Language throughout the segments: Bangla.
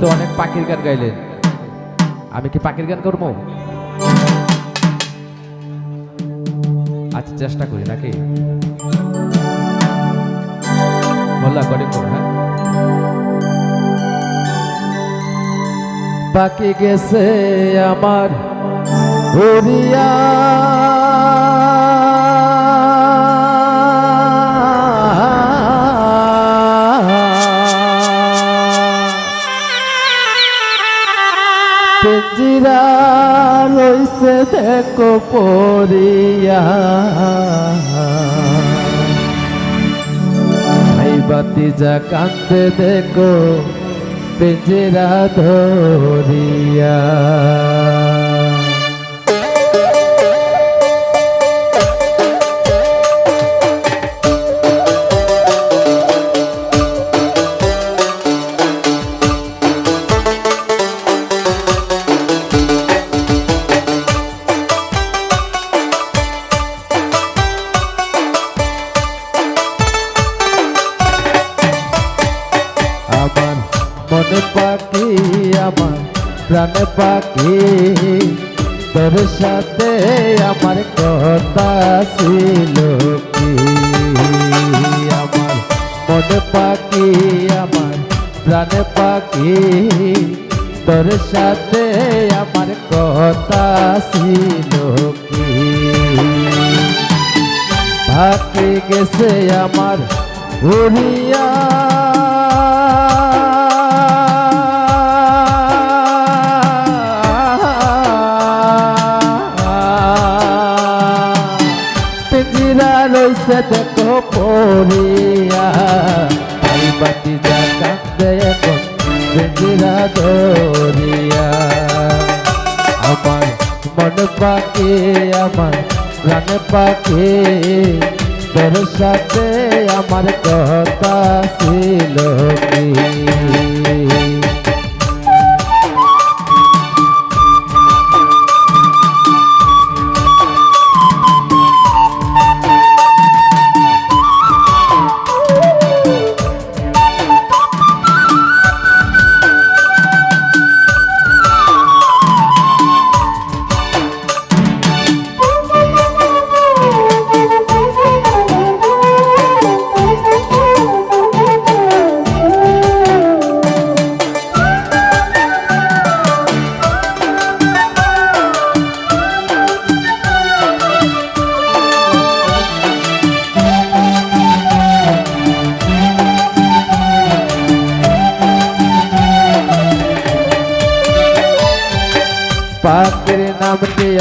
তো অনেক পাখির গান গাইলেন আমি কি পাখির গান করব? আচ্ছা চেষ্টা করি, নাকি? করে হ্যাঁ? বাকি গেছে আমার উড়িয়া পিঞ্জিরা রইছে দেখো পরিয়া ভাই বাতি যা কান্দে দেখো পেজিরা ধরিয়া। মনে পাখি আমার, প্রাণে পাখি। তোর সাথে আমার কথা ছিল কি? আমার মনে পাখি আমার, প্রাণে পাখি। তোর সাথে আমার কথা ছিল কি? ভাতে গেছে আমার উড়িয়া পিঞ্জিরা রইছে দেখো পড়িয়া আই বাতি যা কান্দে এখন পিঞ্জিরা ধরিয়া আমার মন পাখি আমার প্রাণ আমার কথা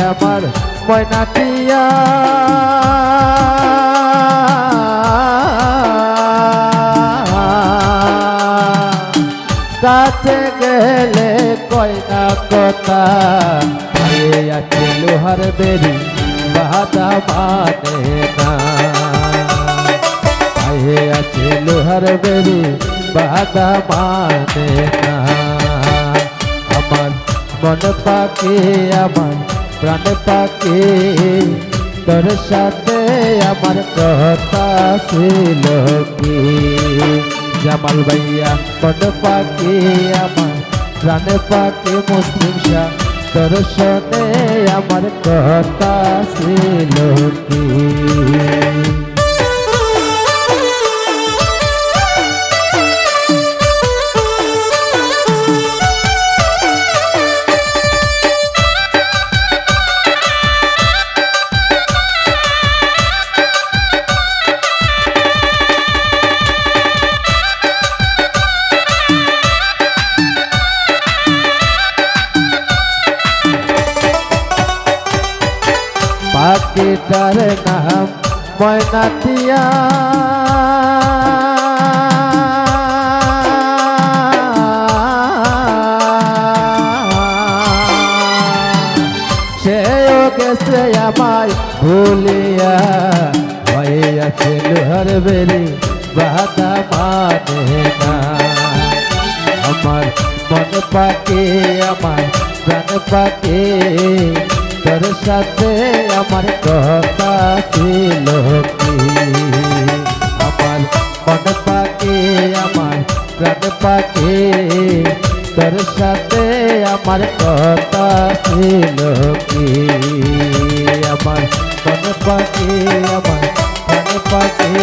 আমার ময়নাটিয়া কাছে গেলে কয়না কথা আছে লোহার বেরি বাধা মানে না। আছে লোহার বেরি বাধা মানে না। আমার মন পাখি আমার প্রাণ পাকে তোর সাথে আমার কথা ছিল কি? জামাল ভাইয়া প্রাণ পাকে আমার? প্রাণ পাকে মুসলিম শাহ, তোর সাথে আমার কথা ছিল কি? পাখিটার নাম ময়নাটিয়া সেও গেছে আমায় ভুলিয়া আছে লোহার বেরি বাধা মানে না। আমার মন পাকে, আমার প্রাণ পাকে তোর সাথে আমার কথা ছিল কি? আমার মন পাকে আমার প্রাণ পাকে তোর সাথে আমার কথা ছিল কি? আমার মনে পাখি, আমার মনে পাখি